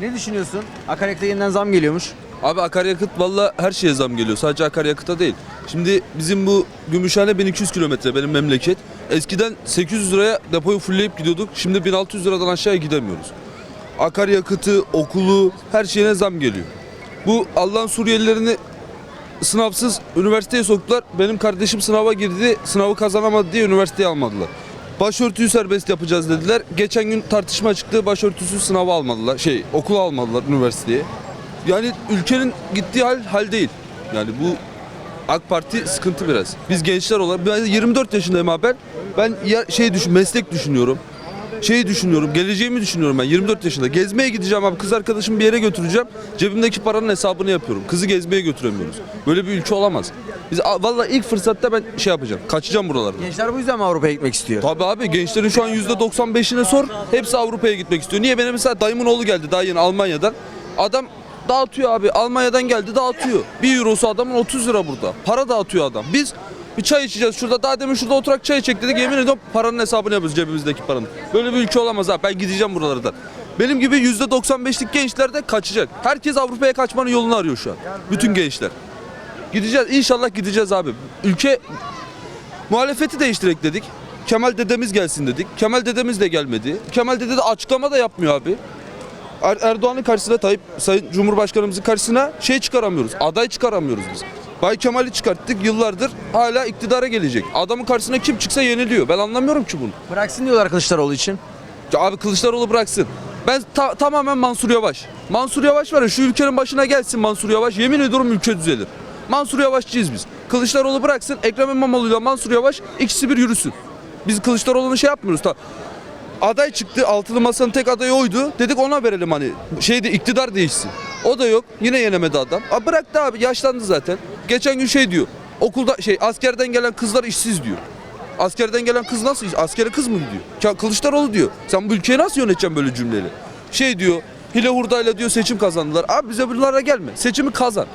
Ne düşünüyorsun? Akaryakıta yeniden zam geliyormuş. Abi akaryakıt valla her şeye zam geliyor. Sadece akaryakıta değil. Şimdi bizim bu Gümüşhane 1200 kilometre benim memleket. Eskiden 800 liraya depoyu fullleyip gidiyorduk. Şimdi 1600 liradan aşağıya gidemiyoruz. Akaryakıtı, okulu, her şeyine zam geliyor. Bu Allah'ın Suriyelilerini sınavsız üniversiteye soktular. Benim kardeşim sınava girdi. Sınavı kazanamadı diye üniversiteye almadılar. Başörtüyü serbest yapacağız dediler. Geçen gün tartışma çıktı. Başörtüsü sınavı almadılar. Şey, okulu almadılar üniversiteye. Yani ülkenin gittiği hal hal değil. Yani bu AK Parti sıkıntı biraz. Biz gençler olarak ben 24 yaşındayım abi ben. Ben ya, şey düşün meslek düşünüyorum. Şeyi düşünüyorum, geleceğimi düşünüyorum ben 24 yaşında. Gezmeye gideceğim abi, kız arkadaşımı bir yere götüreceğim. Cebimdeki paranın hesabını yapıyorum. Kızı gezmeye götüremiyoruz. Böyle bir ülke olamaz. Biz a- vallahi ilk fırsatta ben şey yapacağım. Kaçacağım buralardan. Gençler bu yüzden mi Avrupa'ya gitmek istiyor? Tabii abi gençlerin şu an %95'ine sor. Hepsi Avrupa'ya gitmek istiyor. Niye? Benim mesela dayımın oğlu geldi daha yeni Almanya'dan. Adam dağıtıyor abi. Almanya'dan geldi dağıtıyor. Bir eurosu adamın 30 lira burada. Para dağıtıyor adam. Biz bir çay içeceğiz şurada. Daha demin şurada oturak çay çek dedik. Yemin ediyorum paranın hesabını yapıyoruz cebimizdeki paranın. Böyle bir ülke olamaz abi. Ben gideceğim buralardan. Benim gibi %95'lik gençler de kaçacak. Herkes Avrupa'ya kaçmanın yolunu arıyor şu an. Bütün gençler. Gideceğiz. İnşallah gideceğiz abi. Ülke Muhalefeti değiştirek dedik. Kemal dedemiz gelsin dedik. Kemal dedemiz de gelmedi. Kemal dede de açıklama da yapmıyor abi. Er- Erdoğan'ın karşısına Tayyip Sayın Cumhurbaşkanımızın karşısına şey çıkaramıyoruz. Aday çıkaramıyoruz biz. Bay Kemal'i çıkarttık yıllardır hala iktidara gelecek. Adamın karşısına kim çıksa yeniliyor. Ben anlamıyorum ki bunu. Bıraksın diyorlar Kılıçdaroğlu için. Ya abi Kılıçdaroğlu bıraksın. Ben ta- tamamen Mansur Yavaş. Mansur Yavaş var ya şu ülkenin başına gelsin Mansur Yavaş. Yemin ediyorum ülke düzelir. Mansur Yavaşçıyız biz. Kılıçdaroğlu bıraksın. Ekrem İmamoğlu ile Mansur Yavaş ikisi bir yürüsün. Biz Kılıçdaroğlu'nu şey yapmıyoruz. Ta- aday çıktı. Altılı masanın tek adayı oydu. Dedik ona verelim hani. Şeyde iktidar değişsin. O da yok. Yine yenemedi adam. A bıraktı abi. Yaşlandı zaten. Geçen gün şey diyor. Okulda şey askerden gelen kızlar işsiz diyor. Askerden gelen kız nasıl? Askere kız mı gidiyor? Ya Kılıçdaroğlu diyor. Sen bu ülkeyi nasıl yöneteceksin böyle cümleleri? Şey diyor. Hile hurdayla diyor seçim kazandılar. Abi bize bunlara gelme. Seçimi kazan.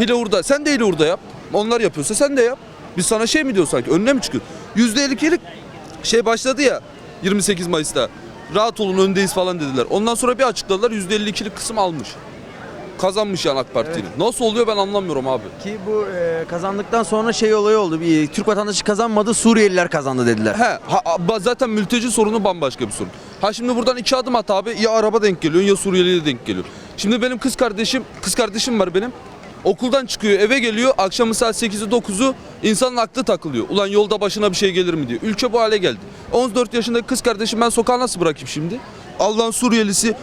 Hile hurda. Sen de hile hurda yap. Onlar yapıyorsa sen de yap. Biz sana şey mi diyor sanki? Önüne mi çıkıyor? %52'lik şey başladı ya 28 Mayıs'ta. Rahat olun öndeyiz falan dediler. Ondan sonra bir açıkladılar %52'lik kısım almış. Kazanmış yani AK Parti'nin. Nasıl oluyor ben anlamıyorum abi. Ki bu e, kazandıktan sonra şey olayı oldu. Bir Türk vatandaşı kazanmadı, Suriyeliler kazandı dediler. He, ha, zaten mülteci sorunu bambaşka bir sorun. Ha şimdi buradan iki adım at abi ya araba denk geliyor ya Suriyeli'ye denk geliyor. Şimdi benim kız kardeşim, kız kardeşim var benim. Okuldan çıkıyor eve geliyor akşamı saat 8'i 9'u insanın aklı takılıyor. Ulan yolda başına bir şey gelir mi diye. Ülke bu hale geldi. 14 yaşındaki kız kardeşim ben sokağa nasıl bırakayım şimdi? Allah'ın Suriyelisi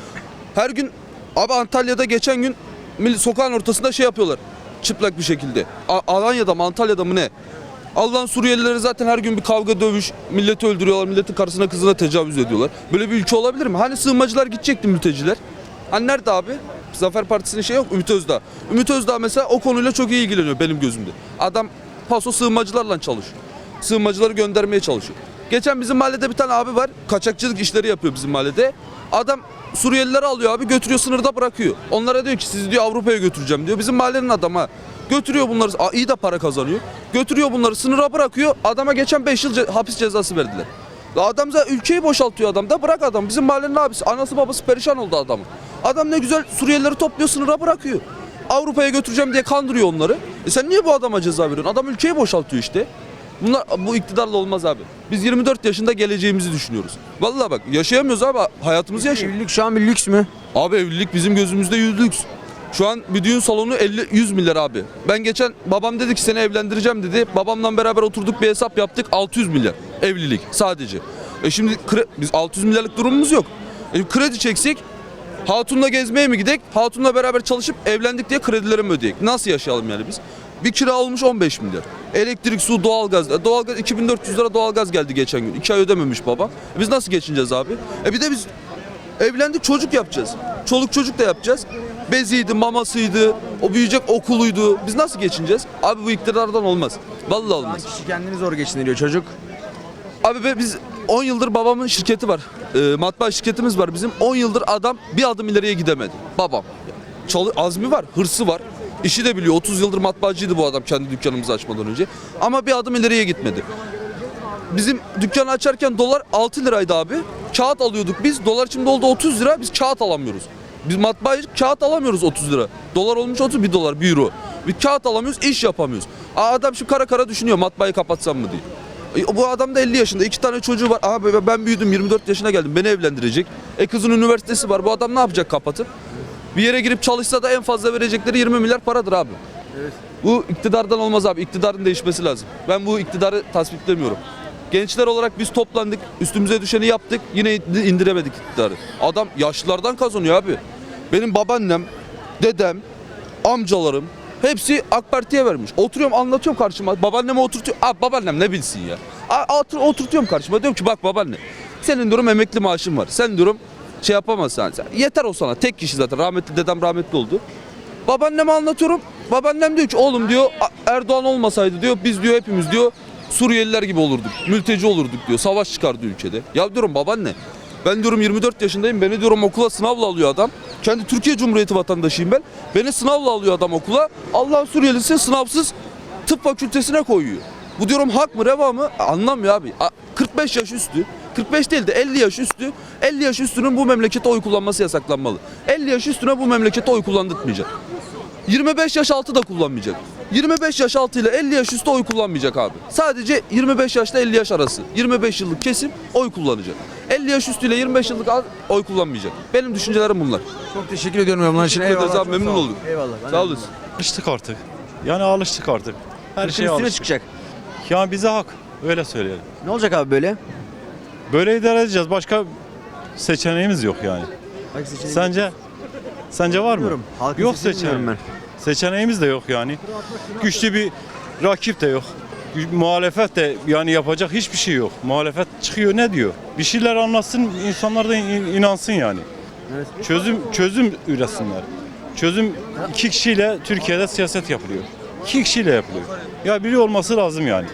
her gün abi Antalya'da geçen gün sokağın ortasında şey yapıyorlar. Çıplak bir şekilde. A- Alanya'da mı Antalya'da mı ne? Allah'ın Suriyelileri zaten her gün bir kavga dövüş, milleti öldürüyorlar, milletin karısına kızına tecavüz ediyorlar. Böyle bir ülke olabilir mi? Hani sığınmacılar gidecekti mülteciler? Hani nerede abi? Zafer Partisi'nin şey yok, Ümit Özdağ. Ümit Özdağ mesela o konuyla çok iyi ilgileniyor benim gözümde. Adam paso sığınmacılarla çalışıyor. Sığınmacıları göndermeye çalışıyor. Geçen bizim mahallede bir tane abi var, kaçakçılık işleri yapıyor bizim mahallede. Adam Suriyelileri alıyor abi götürüyor sınırda bırakıyor. Onlara diyor ki sizi diyor Avrupa'ya götüreceğim diyor. Bizim mahallenin adamı ha. Götürüyor bunları, Aa, iyi de para kazanıyor. Götürüyor bunları sınıra bırakıyor. Adama geçen 5 yıl ce- hapis cezası verdiler. Adam zaten ülkeyi boşaltıyor adam da bırak adam. Bizim mahallenin abisi anası babası perişan oldu adamın. Adam ne güzel Suriyelileri topluyor sınıra bırakıyor. Avrupa'ya götüreceğim diye kandırıyor onları. E sen niye bu adama ceza veriyorsun? Adam ülkeyi boşaltıyor işte. Bunlar bu iktidarla olmaz abi. Biz 24 yaşında geleceğimizi düşünüyoruz. Vallahi bak yaşayamıyoruz abi. Hayatımızı yaşayamıyoruz. Evlilik şu an bir lüks mü? Abi evlilik bizim gözümüzde yüz lüks. Şu an bir düğün salonu 50 100 milyar abi. Ben geçen babam dedi ki seni evlendireceğim dedi. Babamla beraber oturduk bir hesap yaptık 600 milyar evlilik sadece. E şimdi biz 600 milyarlık durumumuz yok. E kredi çeksek Hatun'la gezmeye mi gidek? Hatun'la beraber çalışıp evlendik diye kredileri mi ödeyek? Nasıl yaşayalım yani biz? Bir kira olmuş 15 milyar. Elektrik, su, doğalgaz. E, Doğalgaz 2400 lira doğalgaz geldi geçen gün. 2 ay ödememiş baba. E biz nasıl geçineceğiz abi? E bir de biz Evlendik çocuk yapacağız. Çoluk çocuk da yapacağız. Beziydi, mamasıydı, o büyüyecek okuluydu. Biz nasıl geçineceğiz? Abi bu iktidardan olmaz. Vallahi Şu an olmaz. kişi kendini zor geçindiriyor çocuk. Abi be biz 10 yıldır babamın şirketi var. Ee, matbaa şirketimiz var bizim. 10 yıldır adam bir adım ileriye gidemedi. Babam. Çalı, azmi var, hırsı var. İşi de biliyor. 30 yıldır matbaacıydı bu adam kendi dükkanımızı açmadan önce. Ama bir adım ileriye gitmedi. Bizim dükkanı açarken dolar 6 liraydı abi. Kağıt alıyorduk biz. Dolar şimdi oldu 30 lira. Biz kağıt alamıyoruz. Biz matbaayı kağıt alamıyoruz 30 lira. Dolar olmuş 30 bir dolar, bir euro. Bir kağıt alamıyoruz, iş yapamıyoruz. Aa, adam şu kara kara düşünüyor matbaayı kapatsam mı diye. E, bu adam da 50 yaşında, iki tane çocuğu var. Abi ben- büyüdüm, 24 yaşına geldim, beni evlendirecek. E kızın üniversitesi var, bu adam ne yapacak kapatıp? Bir yere girip çalışsa da en fazla verecekleri 20 milyar paradır abi. Bu iktidardan olmaz abi. İktidarın değişmesi lazım. Ben bu iktidarı tasviplemiyorum. Gençler olarak biz toplandık, üstümüze düşeni yaptık, yine indiremedik iktidarı. Adam yaşlılardan kazanıyor abi. Benim babaannem, dedem, amcalarım hepsi AK Parti'ye vermiş. Oturuyorum anlatıyorum karşıma. Babaanneme oturtuyor. Abi babaannem ne bilsin ya. A- otur- oturtuyorum karşıma. Diyorum ki bak babaanne. Senin durum emekli maaşın var. Sen durum şey yapamazsın. Sen, yeter o sana. Tek kişi zaten. Rahmetli dedem rahmetli oldu. Babaanneme anlatıyorum. Babaannem diyor ki oğlum diyor "A- Erdoğan olmasaydı diyor biz diyor hepimiz diyor Suriyeliler gibi olurduk. Mülteci olurduk diyor. Savaş çıkardı ülkede. Ya diyorum babaanne ben diyorum 24 yaşındayım. Beni diyorum okula sınavla alıyor adam. Kendi Türkiye Cumhuriyeti vatandaşıyım ben. Beni sınavla alıyor adam okula. Allah'ın Suriyelisi sınavsız tıp fakültesine koyuyor. Bu diyorum hak mı reva mı? Anlamıyor abi. A- 45 yaş üstü. 45 değil de 50 yaş üstü. 50 yaş üstünün bu memlekete oy kullanması yasaklanmalı. 50 yaş üstüne bu memlekete oy kullandırtmayacak. 25 yaş altı da kullanmayacak. 25 yaş altı ile 50 yaş üstü oy kullanmayacak abi. Sadece 25 yaşla 50 yaş arası. 25 yıllık kesim oy kullanacak. 50 yaş üstü ile 25 yıllık al- oy kullanmayacak. Benim düşüncelerim bunlar. Çok teşekkür ediyorum yorumlar için. Teşekkür ederiz abi, memnun olduk. Eyvallah. Sağ olasın. Alıştık artık. Yani alıştık artık. Her Üstüne alıştık. çıkacak. Yani bize hak. Öyle söyleyelim. Ne olacak abi böyle? Böyle idare edeceğiz. Başka seçeneğimiz yok yani. Sence? Sence var mı? Bilmiyorum. Halkın Yok sesini seçeneği. bilmiyorum Seçeneğimiz de yok yani. Güçlü bir rakip de yok. Gü- Muhalefet de yani yapacak hiçbir şey yok. Muhalefet çıkıyor ne diyor? Bir şeyler anlatsın, insanlar da in- inansın yani. Evet. Çözüm çözüm üretsinler. Çözüm iki kişiyle Türkiye'de siyaset yapılıyor. İki kişiyle yapılıyor. Ya biri olması lazım yani.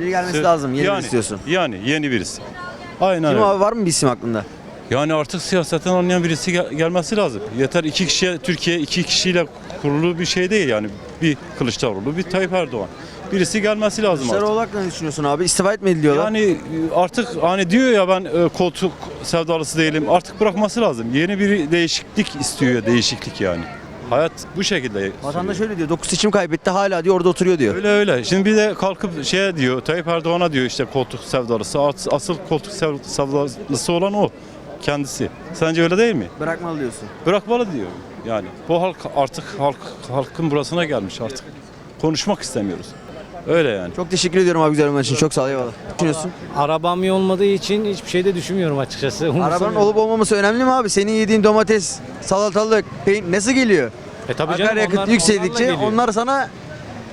Biri gelmesi lazım. Yeni yani, istiyorsun. Yani yeni birisi. Aynen Kim öyle. abi var mı bir isim aklında? Yani artık siyasetten anlayan birisi gel- gelmesi lazım. Yeter iki kişiye, Türkiye iki kişiyle kurulu bir şey değil yani. Bir Kılıçdaroğlu, bir Tayyip Erdoğan. Birisi gelmesi lazım artık. Kılıçdaroğlu hakkında ne düşünüyorsun abi? İstifa etmedi diyorlar. Yani e, artık hani diyor ya ben e, koltuk sevdalısı değilim. Artık bırakması lazım. Yeni bir değişiklik istiyor, değişiklik yani. Hayat bu şekilde. Vatandaş öyle diyor. 9 seçim kaybetti hala diyor orada oturuyor diyor. Öyle öyle. Şimdi bir de kalkıp şey diyor, Tayyip Erdoğan'a diyor işte koltuk sevdalısı. As- Asıl koltuk sev- sevdalısı olan o kendisi. Sence öyle değil mi? Bırakmalı diyorsun. Bırakmalı diyor. Yani bu halk artık halk halkın burasına gelmiş artık. Konuşmak istemiyoruz. Öyle yani. Çok teşekkür ediyorum abi güzel yorumlar için. Çok sağ ol eyvallah. Düşünüyorsun? Arabam iyi olmadığı için hiçbir şey de düşünmüyorum açıkçası. Arabanın olup olmaması önemli mi abi? Senin yediğin domates, salatalık, peynir nasıl geliyor? E tabii canım, Akaryakıt onlar- yükseldikçe onlarla geliyor. onlar sana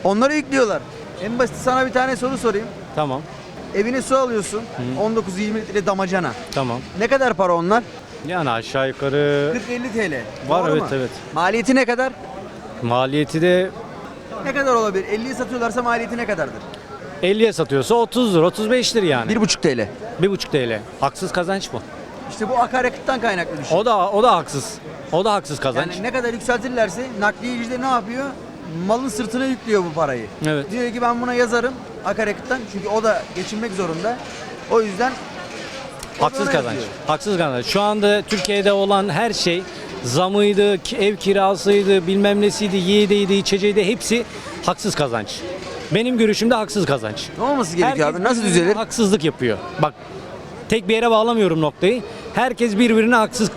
onları yüklüyorlar. En basit sana bir tane soru sorayım. Tamam, Evine su alıyorsun. 19-20 litre damacana. tamam. Ne kadar para onlar? Yani aşağı yukarı 40-50 TL. var Doğru evet mu? evet. Maliyeti ne kadar? Maliyeti de Ne kadar olabilir? 50'ye satıyorlarsa maliyeti ne kadardır? 50'ye satıyorsa 30'dur, 35'tir yani. 1,5 TL. 1,5 TL. Haksız kazanç mı? İşte bu akaryakıttan kaynaklı bir şey. O da o da haksız. O da haksız kazanç. Yani ne kadar yükseltirlerse nakliyeci de ne yapıyor? Malın sırtına yüklüyor bu parayı. Evet. Diyor ki ben buna yazarım akaryakıttan çünkü o da geçinmek zorunda. O yüzden o da Haksız ona kazanç. yazıyor. Haksız kazanç. Şu anda Türkiye'de olan her şey zamıydı, ki- ev kirasıydı, bilmem nesiydi, yiyeceğiydi, içeceğiydi hepsi haksız kazanç. Benim görüşümde haksız kazanç. Ne olması gerekiyor abi? Nasıl birbirine düzelir? Haksızlık yapıyor. Bak tek bir yere bağlamıyorum noktayı. Herkes birbirine haksız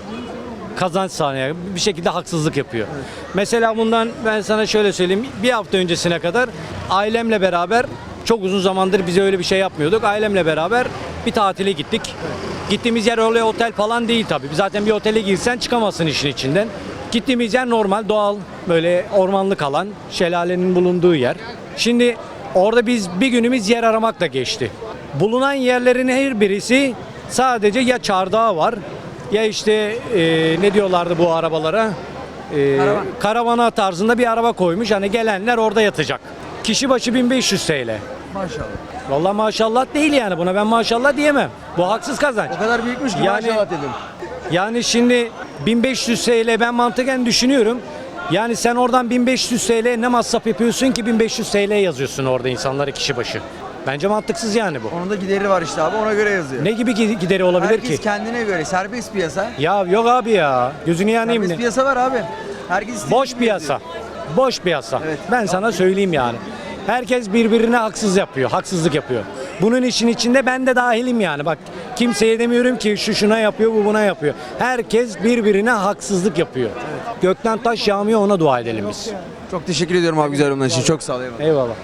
kazanç sağlıyor. Bir şekilde haksızlık yapıyor. Mesela bundan ben sana şöyle söyleyeyim. Bir hafta öncesine kadar ailemle beraber çok uzun zamandır bize öyle bir şey yapmıyorduk. Ailemle beraber bir tatile gittik. Gittiğimiz yer öyle otel falan değil tabii. Zaten bir otele girsen çıkamazsın işin içinden. Gittiğimiz yer normal, doğal, böyle ormanlık alan, şelalenin bulunduğu yer. Şimdi orada biz bir günümüz yer aramakla geçti. Bulunan yerlerin her birisi sadece ya çardağı var ya işte e, ne diyorlardı bu arabalara? E, Karavan. Karavana tarzında bir araba koymuş. Hani gelenler orada yatacak. Kişi başı 1500 TL. Maşallah. Vallahi maşallah değil yani buna ben maşallah diyemem. Bu haksız kazanç. O kadar büyükmüş ki Yani- maşallah dedim. Yani şimdi 1500 TL ben mantıken düşünüyorum. Yani sen oradan 1500 TL ne masraf yapıyorsun ki 1500 TL yazıyorsun orada insanlara kişi başı. Bence mantıksız yani bu. Onun da gideri var işte abi ona göre yazıyor. Ne gibi gi- gideri olabilir Herkes ki? kendine göre serbest piyasa. Ya yok abi ya. Gözünü yanayım Serbest ne? piyasa var abi. Herkes istediği Boş gibi piyasa. yazıyor. Boş piyasa. Evet. Ben sana söyleyeyim yani. Herkes birbirine haksız yapıyor, haksızlık yapıyor. Bunun için içinde ben de dahilim yani. Bak kimseye demiyorum ki şu şuna yapıyor, bu buna yapıyor. Herkes birbirine haksızlık yapıyor. Gökten taş yağmıyor ona dua edelim biz. Çok teşekkür ediyorum abi güzel yorumlar için. Çok sağ ol. eyvallah. Eyvallah.